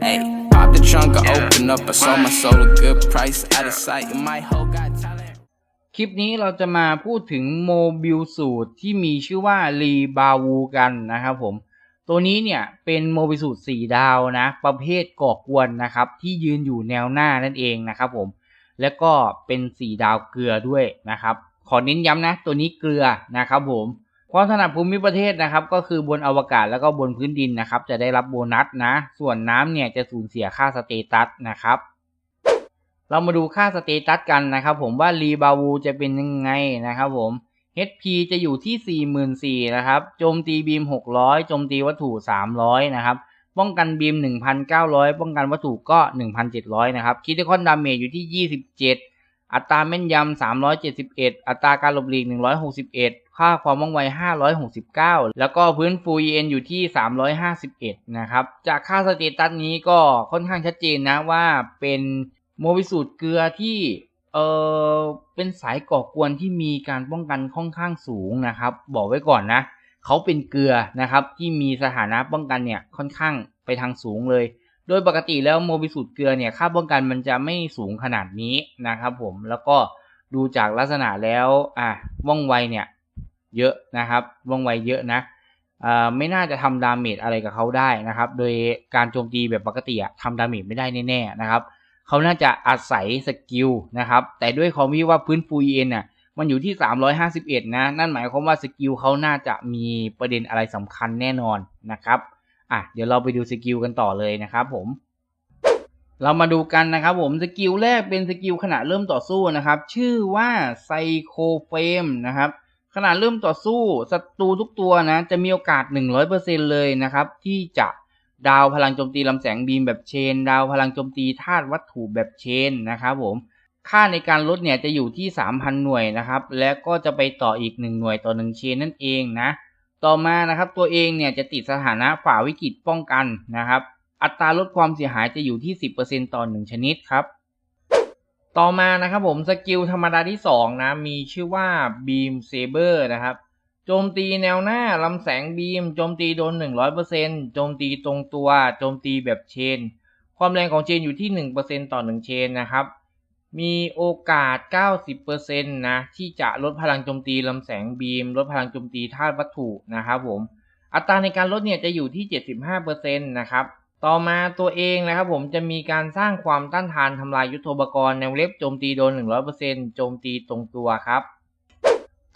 Hey, pop the trunk, I open up. I sold my soul a good price. Out of sight, and my hoe got talent. คลิปนี้เราจะมาพูดถึงโมบิลสูตรที่มีชื่อว่ารีบาวูกันนะครับผม ตัวนี้เนี่ยเป็นโมบิลสูตร4ดาวนะ ประเภทก่อกวนนะครับ ที่ยืนอยู่แนวหน้านั่นเองนะครับผม และก็เป็น 4 ดาวเกลือด้วยนะครับ ขอเน้นย้ำนะ ตัวนี้เกลือนะครับผม ความถนัดภูมิประเทศนะครับ ก็คือบนอวกาศแล้วก็บนพื้นดินนะครับ จะได้รับโบนัสนะ ส่วนน้ำเนี่ยจะสูญเสียค่าสเตตัสนะครับเรามาดูค่าสเตตัสกันนะครับ ผมว่ารีบาวูจะเป็นยังไงนะครับผม HP จะอยู่ที่ 44,000นะครับ โจมตีบีม 600 โจมตีวัตถุ 300 นะครับ ป้องกันบีม 1,900 ป้องกันวัตถุก็ 1,700 นะครับ คิดคอนดาเมจอยู่ที่ 27 อัตราแม่นยำ 371 อัตราการหลบหลีก 161 ค่าความว่องไว 569 แล้วก็พื้นฟู EN อยู่ที่ 351 นะครับ จากค่าสเตตัสนี้ก็ค่อนข้างชัดเจนนะว่าเป็นโมบิสูตรเกลือที่เออเป็นสายก่อกวนที่มีการป้องกันค่อนข้างสูงนะครับ บอกไว้ก่อนนะ เขาเป็นเกลือนะครับที่มีสถานะป้องกันเนี่ยค่อนข้างไปทางสูงเลย โดยปกติแล้วโมบิสูตรเกลือเนี่ยค่าป้องกันมันจะไม่สูงขนาดนี้นะครับผมแล้วก็ดูจากลักษณะแล้วอะว่องไวเนี่ย เยอะนะครับว่องไวเยอะนะอ่าไม่น่าจะทำดาเมจอะไรกับเขาได้นะครับ โดยการโจมตีแบบปกติอะทำดาเมจไม่ได้แน่ๆนะครับเขาน่าจะอาศัยสกิลนะครับ แต่ด้วยความที่ว่าพื้นฟูเอ็นน่ะมันอยู่ที่ 351 นะ นั่นหมายความว่าสกิลเขาน่าจะมีประเด็นอะไรสำคัญแน่นอนนะครับอะเดี๋ยวเราไปดูสกิลกันต่อเลยนะครับผม เรามาดูกันนะครับผมสกิลแรกเป็นสกิลขณะเริ่มต่อสู้นะครับ ชื่อว่าไซโคเฟมนะครับ ขณะเริ่มต่อสู้ศัตรูทุกตัวนะ จะมีโอกาส 100%เลยนะครับ ที่จะดาวพลังโจมตีลำแสงบีมแบบเชน ดาวพลังโจมตีธาตุวัตถุแบบเชนนะครับผมค่าในการลดเนี่ยจะอยู่ที่ 3,000 หน่วยนะครับ และก็จะไปต่ออีก 1 หน่วยต่อ 1 เชนนั่นเองนะ ต่อมานะครับตัวเองเนี่ยจะติดสถานะฝ่าวิกฤตป้องกันนะครับ อัตราลดความเสียหายจะอยู่ที่ 10%ต่อ 1 ชนิดครับ ต่อมานะครับผมสกิลธรรมดาที่ 2 นะ มีชื่อว่า Beam Saber นะครับโจมตีแนวหน้าลำแสงบีมโจมตีโดน 100%โจมตีตรงตัวโจมตีแบบเชน ความแรงของเชนอยู่ที่ 1%ต่อ 1 เชนนะครับ มีโอกาส 90%นะที่จะลดพลังโจมตีลำแสงบีม ลดพลังโจมตีธาตุวัตถุนะครับผมอัตราในการลดเนี่ยจะอยู่ที่ 75%นะครับ ต่อมาตัวเองนะครับผมจะมีการสร้างความต้านทานทำลายยุทโธปกรณ์แนวเล็บโจมตีโดน 100%โจมตีตรงตัวครับ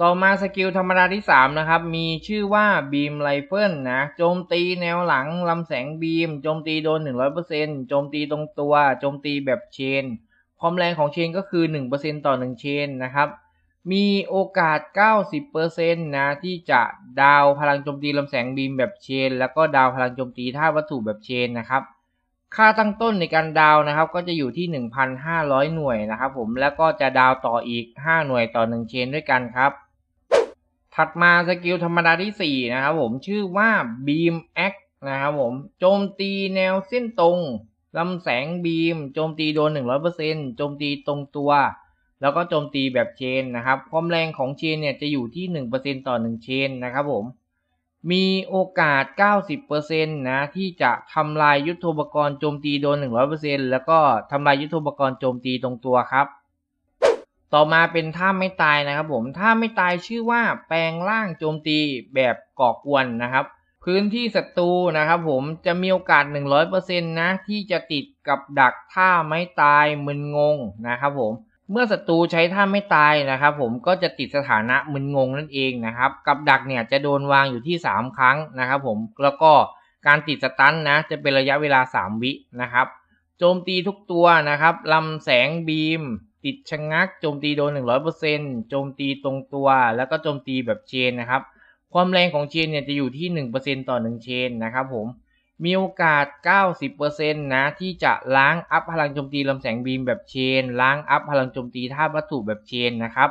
ต่อมาสกิลธรรมดาที่ 3 นะครับ มีชื่อว่าบีมไรเฟิลนะ โจมตีแนวหลังลำแสงบีม โจมตีโดน 100%โจมตีตรงตัว โจมตีแบบเชน ความแรงของเชนก็คือ 1%ต่อ 1 เชนนะครับ มีโอกาส 90%นะที่จะดาวพลังโจมตีลำแสงบีมแบบเชน แล้วก็ดาวพลังโจมตีท่าตุวัตถุแบบเชนนะครับ ค่าตั้งต้นในการดาวนะครับ ก็จะอยู่ที่ 1,500 หน่วยนะครับผมแล้วก็จะดาวต่ออีก 5 หน่วยต่อ 1 เชนด้วยกันครับ ถัดมาสกิลธรรมดาที่ 4 นะครับผมชื่อว่า Beam X นะครับผมโจมตีแนวเส้นตรงลำแสงบีม โจมตีโดน 100%โจมตีตรงตัว แล้วก็โจมตีแบบเชนนะครับ ความแรงของเชนเนี่ยจะอยู่ที่ 1%ต่อ 1 เชนนะครับผม มีโอกาส 90%นะที่จะทำลายยุทธปกรณ์โจมตีโดน 100%แล้วก็ทำลายยุทธปกรณ์โจมตีตรงตัวครับ ต่อมาเป็นท่าไม่ตายนะครับผม ท่าไม่ตายชื่อว่าแปลงร่างโจมตีแบบก่อกวนนะครับ พื้นที่ศัตรูนะครับผมจะมีโอกาส 100%นะที่จะติดกับดักท่าไม่ตายมึนงงนะครับผม เมื่อศัตรูใช้ท่าไม่ตายนะครับ ผมก็จะติดสถานะมึนงงนั่นเองนะครับ กับดักเนี่ยจะโดนวางอยู่ที่ 3 ครั้งนะครับ ผมแล้วก็การติดสตันนะจะเป็นระยะเวลา 3 วินะครับ โจมตีทุกตัวนะครับลำแสงบีม ติดชะงัก โจมตีโดน 100%โจมตีตรงตัว แล้วก็โจมตีแบบเชนนะครับ ความแรงของเชนเนี่ยจะอยู่ที่ 1%ต่อ 1 เชนนะครับ ผม มีโอกาส 90%นะที่จะล้างอัพพลังโจมตีลำแสงบีมแบบเชน ล้างอัพพลังโจมตีธาตุวัตถุแบบเชนนะครับ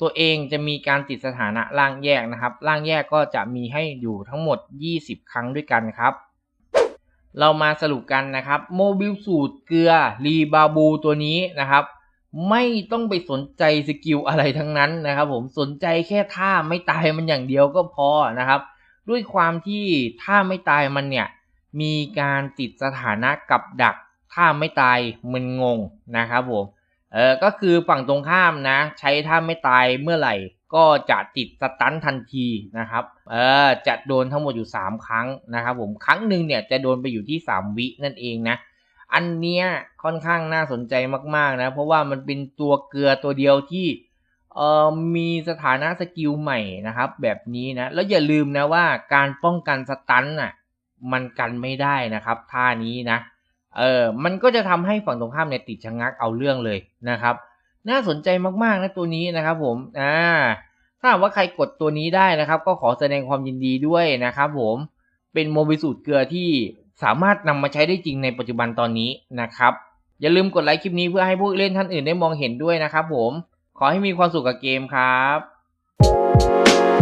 ตัวเองจะมีการติดสถานะล่างแยกนะครับ ล่างแยกก็จะมีให้อยู่ทั้งหมด 20 ครั้งด้วยกันครับ เรามาสรุปกันนะครับโมบิลสูตรเกลือรีบาบูตัวนี้นะครับ ไม่ต้องไปสนใจสกิลอะไรทั้งนั้นนะครับ ผมสนใจแค่ท่าไม่ตายมันอย่างเดียวก็พอนะครับ ด้วยความที่ท่าไม่ตายมันเนี่ย มีการติดสถานะกับดัก ถ้าไม่ตายมึนงงนะครับผมเออก็คือฝั่งตรงข้ามนะ ใช้ถ้าไม่ตายเมื่อไหร่ ก็จะติดสตันทันทีนะครับเออจะโดนทั้งหมดอยู่ 3 ครั้งนะครับผมครั้งหนึ่งเนี่ยจะโดนไปอยู่ที่ 3 วินั่นเองนะอันเนี้ยค่อนข้างน่าสนใจมากๆนะเพราะว่ามันเป็นตัวเกลือตัวเดียวที่เอ่อมีสถานะสกิลใหม่นะครับ แบบนี้นะแล้วอย่าลืมนะว่าการป้องกันสตันน่ะ มันกันไม่ได้นะครับ ท่านี้นะ เออมันก็จะทำให้ฝั่งตรงข้ามเนี่ยติดชะงักเอาเรื่องเลยนะครับ น่าสนใจมากๆนะตัวนี้นะครับผม อ่า ถ้าหากว่าใครกดตัวนี้ได้นะครับ ก็ขอแสดงความยินดีด้วยนะครับผม เป็นโมบิสูตรเกลือที่สามารถนำมาใช้ได้จริงในปัจจุบันตอนนี้นะครับ อย่าลืมกดไลค์คลิปนี้เพื่อให้ผู้เล่นท่านอื่นได้มองเห็นด้วยนะครับผม ขอให้มีความสุขกับเกมครับ